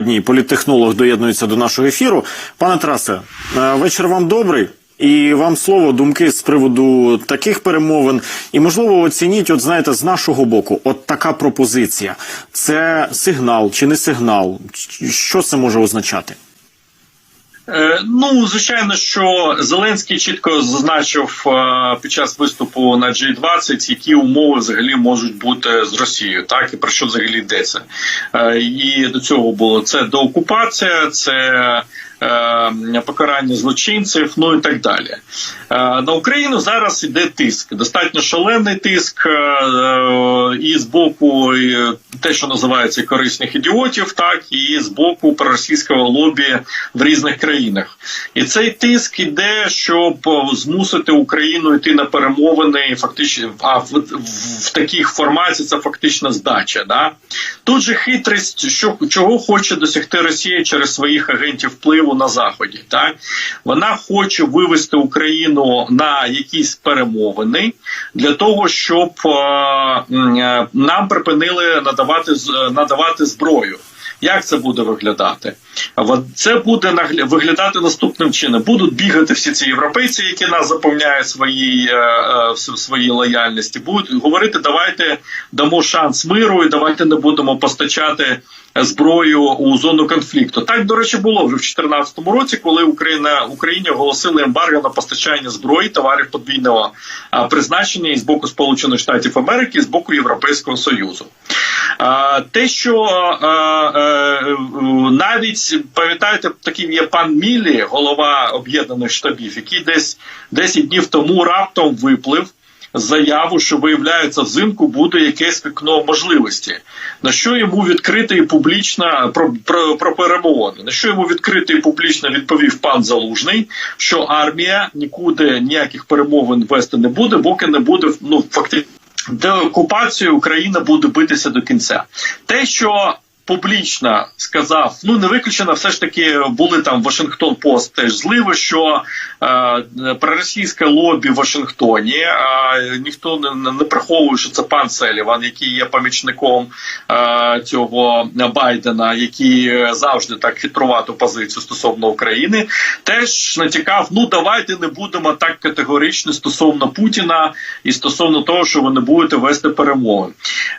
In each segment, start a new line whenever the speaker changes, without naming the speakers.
Дні політтехнолог доєднується до нашого ефіру. Пане Тарасе, е, вечір вам добрий. І вам слово, думки з приводу таких перемовин. І можливо оцініть, от знаєте, з нашого боку, от така пропозиція. Це сигнал чи не сигнал? Що це може означати?
Е, Ну, звичайно, що Зеленський чітко зазначив е, під час виступу на G20, які умови взагалі можуть бути з Росією, так і про що взагалі йдеться. Е, І до цього було це деокупація, це покарання злочинців, ну і так далі. Е, На Україну зараз іде тиск, достатньо шалений тиск, е, е, і з боку те, що називається корисних ідіотів, так і з боку проросійського лобі в різних країнах. І цей тиск іде, щоб змусити Україну йти на перемовини, фактично а в, в, в таких форматі це фактично здача. Да? Тут же хитрість, що чого хоче досягти Росія через своїх агентів впливу на заході. Так вона хоче вивести Україну на якісь перемовини для того, щоб е, е, нам припинили надавати з- надавати зброю. Як це буде виглядати? Це буде виглядати наступним чином. Будуть бігати всі ці європейці, які нас заповняють свої, е, е, в своїй лояльності. Будуть говорити, давайте дамо шанс миру і давайте не будемо постачати зброю у зону конфлікту. Так, до речі, було вже в 2014 році, коли Україна Україні оголосили ембарго на постачання зброї товарів подвійного призначення і з боку Сполучених Штатів Америки, і з боку Європейського Союзу. Те, що е, навіть пам'ятаєте, такий є пан Мілі, голова об'єднаних штабів, який десь 10 днів тому раптом виплив. Заяву, що виявляється, взимку буде якесь вікно можливості, на що йому відкрито і публічно про, про, про перемовини. На що йому відкрито і публічно відповів пан Залужний, що армія нікуди ніяких перемовин вести не буде, поки не буде ну фактично деокупацію Україна буде битися до кінця. Те, що публічно сказав, ну не виключено, все ж таки були там Вашингтон Пост теж зливи, що е, проросійське лобі в Вашингтоні. Е, ніхто не, не приховує, що це пан Селіван, який є помічником е, цього Байдена, який завжди так хитрувату позицію стосовно України, теж натякав: ну давайте не будемо так категорично стосовно Путіна і стосовно того, що ви не будете вести перемовин.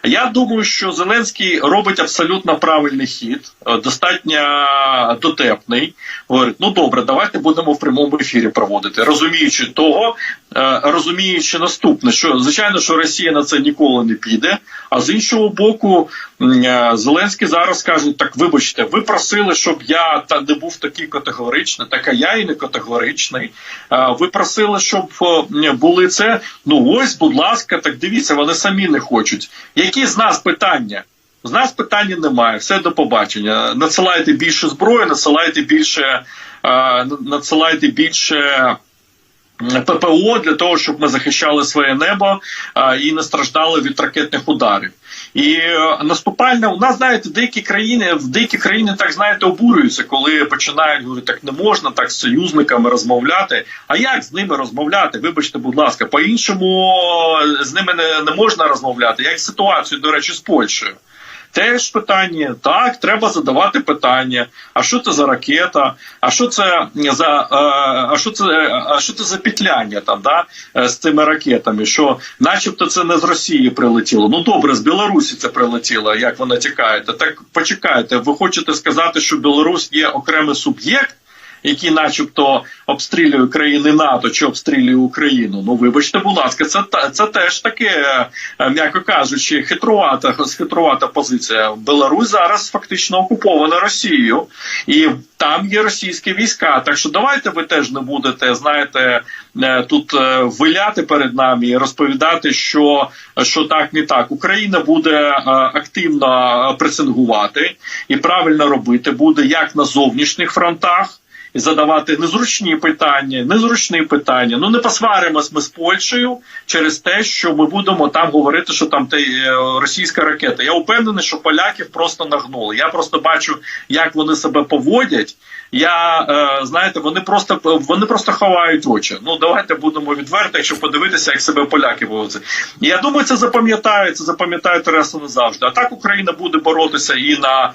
Я думаю, що Зеленський робить абсолютно правильний хід, е, достатньо дотепний. Говорить, ну добре, давайте будемо в прямому ефірі проводити, розуміючи того, е, розуміючи наступне, що звичайно, що Росія на це ніколи не піде. А з іншого боку, е, Зеленський зараз каже: так, вибачте, ви просили, щоб я та не був такий категоричний, так а я і не категоричний. Ви просили, щоб були це. Ну ось, будь ласка, так дивіться, вони самі не хочуть. Які з нас питання? З нас питання немає. Все до побачення. Надсилайте більше зброї, надсилайте більше, е, надсилайте більше. ППО для того, щоб ми захищали своє небо а, і не страждали від ракетних ударів. І е, наступальне у нас знаєте, деякі країни в деякі країни так знаєте обурюються, коли починають говорити, так не можна так з союзниками розмовляти. А як з ними розмовляти? Вибачте, будь ласка, по іншому з ними не, не можна розмовляти. Як ситуацію, до речі, з Польщею. Теж питання так, треба задавати питання. А що це за ракета? А що це за е, а що це а що це за петляння там да е, з цими ракетами? Що, начебто, це не з Росії прилетіло. Ну добре, з Білорусі це прилетіло. Як вона тікає? Так почекайте. Ви хочете сказати, що Білорусь є окремий суб'єкт? Який, начебто, обстрілює країни НАТО чи обстрілює Україну. Ну вибачте, будь ласка, це це теж таке, е, м'яко кажучи, хитрувата хитрувата позиція. Беларусь зараз фактично окупована Росією, і там є російські війська. Так що давайте ви теж не будете, знаєте, е, тут е, виляти перед нами і розповідати, що, що так не так. Україна буде е, активно пресингувати і правильно робити буде як на зовнішніх фронтах. І задавати незручні питання, незручні питання. Ну не посваримось ми з Польщею через те, що ми будемо там говорити, що там те е, російська ракета. Я впевнений, що поляків просто нагнули. Я просто бачу, як вони себе поводять. Я е, знаєте, вони просто вони просто ховають очі. Ну давайте будемо відверти, якщо подивитися, як себе поляки поводять. Я думаю, це запам'ятають, це запам'ятають раз і назавжди. А так Україна буде боротися і на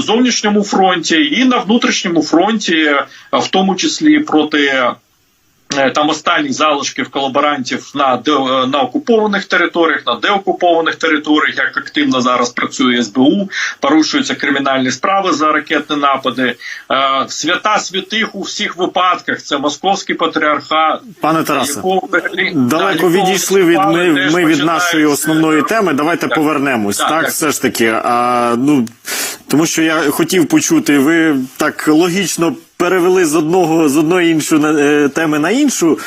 зовнішньому фронті, і на внутрішньому фронті, е, в тому числі проти. е, Там останніх залишків колаборантів на де, е, на окупованих територіях, на деокупованих територіях, як активно зараз працює СБУ, порушуються кримінальні справи за ракетні напади. Е, Свята святих у всіх випадках це московський патріархат.
Пане Тарасе,
якого
далеко
да,
відійшли від ми, ми від нашої основної теми. Давайте
так.
повернемось.
Так,
Так,
так.
все ж таки. А, ну тому що я хотів почути, ви так логічно. Перевели з одного з одної іншої е, теми на іншу,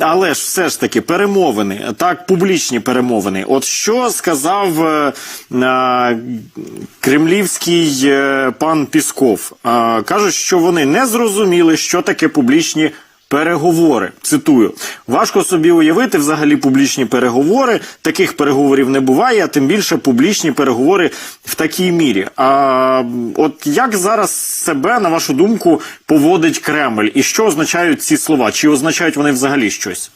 але ж все ж таки перемовини, так публічні перемовини. От що сказав е, е, кремлівський е, пан Пісков? Е, кажуть, що вони не зрозуміли, що таке публічні Переговори, цитую, важко собі уявити взагалі публічні переговори. Таких переговорів не буває, а тим більше публічні переговори в такій мірі. А от як зараз себе, на вашу думку, поводить Кремль, і що означають ці слова? Чи означають вони взагалі щось?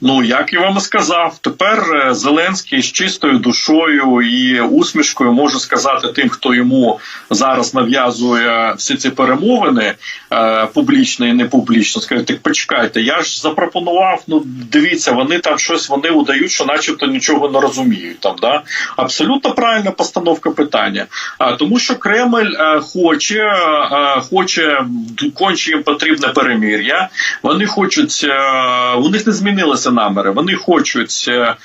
Ну як я вам сказав, тепер е, Зеленський з чистою душою і усмішкою може сказати тим, хто йому зараз нав'язує всі ці перемовини е, публічно і не публічно. Скаже, так почекайте, я ж запропонував. Ну дивіться, вони там щось вони удають, що, начебто, нічого не розуміють. Там да абсолютно правильна постановка питання. А тому, що Кремль е, хоче, е, хоче конче їм потрібне перемир'я. Вони хочуть, е, у них не змінилися наміри. Вони хочуть е, е,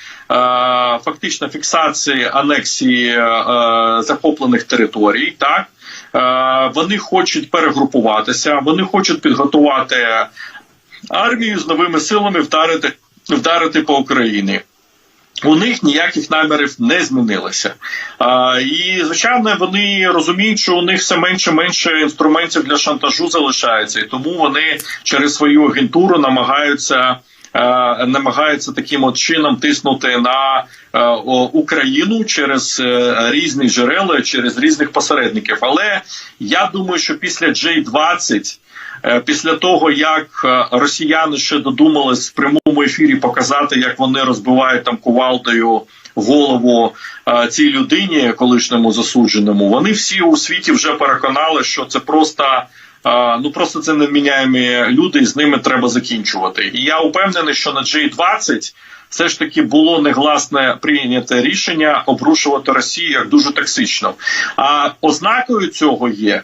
фактично фіксації анексії е, е, захоплених територій. Так Е, вони хочуть перегрупуватися, вони хочуть підготувати армію з новими силами вдарити, вдарити по Україні. У них ніяких намірів не змінилося. А, і звичайно, вони розуміють, що у них все менше менше інструментів для шантажу залишається, і тому вони через свою агентуру намагаються. Е, Намагаються таким от чином тиснути на е, Україну через е, різні джерела, через різних посередників. Але я думаю, що після J-20 Е, Після того, як росіяни ще додумались в прямому ефірі показати, як вони розбивають там кувалдою голову цій людині, колишньому засудженому, вони всі у світі вже переконали, що це просто. Ну просто це невміняємі люди, і з ними треба закінчувати. І я упевнений, що на G20 все ж таки було негласне прийняте рішення обрушувати Росію як дуже токсично. А ознакою цього є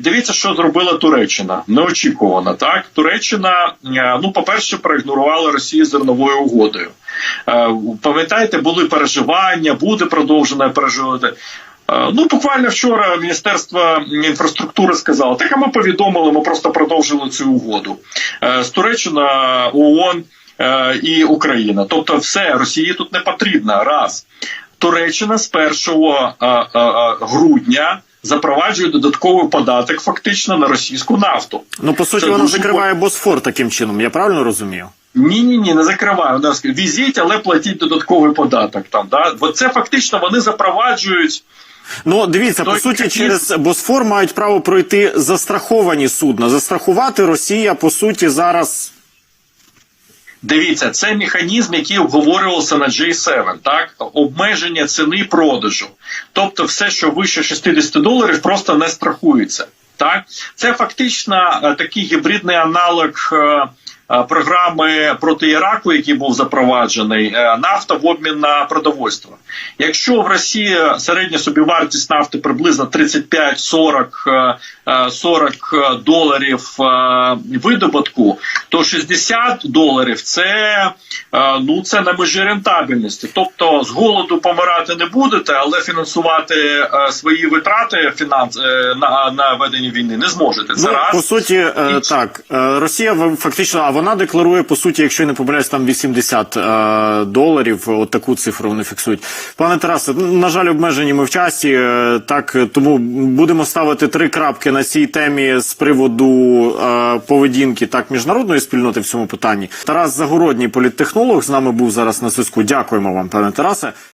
Дивіться, що зробила Туреччина. Неочікувано, так Туреччина, ну по-перше, проігнорувала Росію зерновою угодою. Пам'ятаєте, були переживання, буде продовжено переживати. Е, Ну, буквально вчора Міністерство інфраструктури сказало, так а ми повідомили, ми просто продовжили цю угоду. Е, З Туреччина, ООН е, і Україна. Тобто, все Росії тут не потрібно. Раз Туреччина з 1 е, е, е, грудня запроваджує додатковий податок фактично на російську нафту.
Ну по суті,
Це
вона закриває Босфор таким чином. Я правильно розумію?
Ні, ні, ні, не скаже, візіть, але платіть додатковий податок. Там да, бо це фактично вони запроваджують.
Ну, дивіться, по суті,
механізм-
через Босфор мають право пройти застраховані судна. Застрахувати Росія, по суті, зараз.
Дивіться, це механізм, який обговорювався на J7, так обмеження ціни продажу. Тобто, все, що вище 60 доларів, просто не страхується. Так, це фактично е, такий гібридний аналог. е, е, Програми проти Іраку, який був запроваджений, нафта в обмін на продовольство. Якщо в Росії середня собівартість нафти приблизно 35-40 е, е, 40 доларів е, видобутку, то 60 доларів це ну це на межі рентабельності. Тобто з голоду помирати не будете, але фінансувати свої витрати фінанс на, на ведення війни не зможете. Це
Ну,
раз
по суті,
І-
так. Росія фактично, а вона декларує, по суті, якщо я не помиляюсь, там 80 е, доларів, от таку цифру вони фіксують. Пане Тарасе, на жаль, обмежені ми в часі. е, Так е, тому будемо ставити три крапки на цій темі з приводу е, поведінки так міжнародної спільноти в цьому питанні. Тарас Загородній, політтехнолог, з нами був зараз на зв'язку. Дякуємо вам, пане Тарасе.